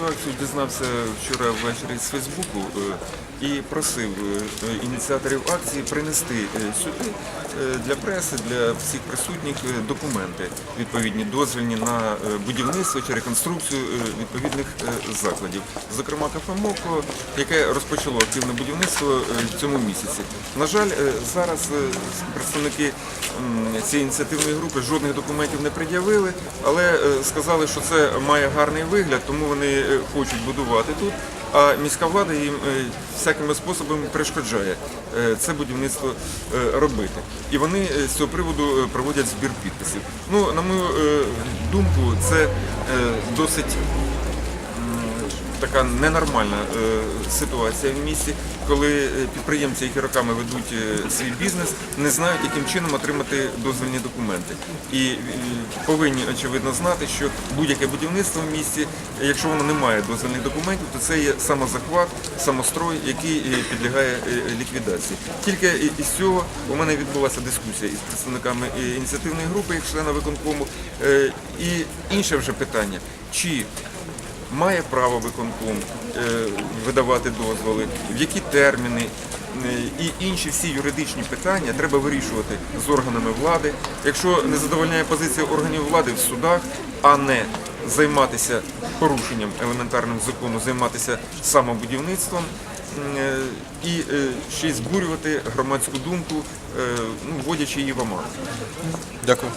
цю акцію дізнався вчора ввечері з Фейсбуку е, і просив е, ініціаторів акції принести е, сюди для преси, для всіх присутніх документи відповідні дозвільні на будівництво чи реконструкцію відповідних закладів. Зокрема, кафе Моко, яке розпочало активне будівництво в цьому місяці. На жаль, зараз представники цієї ініціативної групи жодних документів не пред'явили, але сказали, що це має гарний вигляд, тому вони хочуть будувати тут. А міська влада їм е, всякими способами перешкоджає е, це будівництво е, робити. І вони з цього приводу проводять збір підписів. Ну, на мою думку, це досить така ненормальна е, ситуація в місті, коли е, підприємці, які роками ведуть е, свій бізнес, не знають, яким чином отримати дозвільні документи. І повинні очевидно знати, що будь-яке будівництво в місті, якщо воно не має дозвільних документів, то це є самозахват, самострой, який підлягає ліквідації. Тільки із цього у мене відбулася дискусія із представниками ініціативної групи, як члена виконкому. І інше вже питання, чи має право виконком е, видавати дозволи, в які терміни е, і інші всі юридичні питання треба вирішувати з органами влади. Якщо не задовольняє позиція органів влади в судах, а не займатися порушенням елементарним закону, займатися самобудівництвом. е, І ще й збурювати громадську думку, ну, вводячи її в оману. Дякую.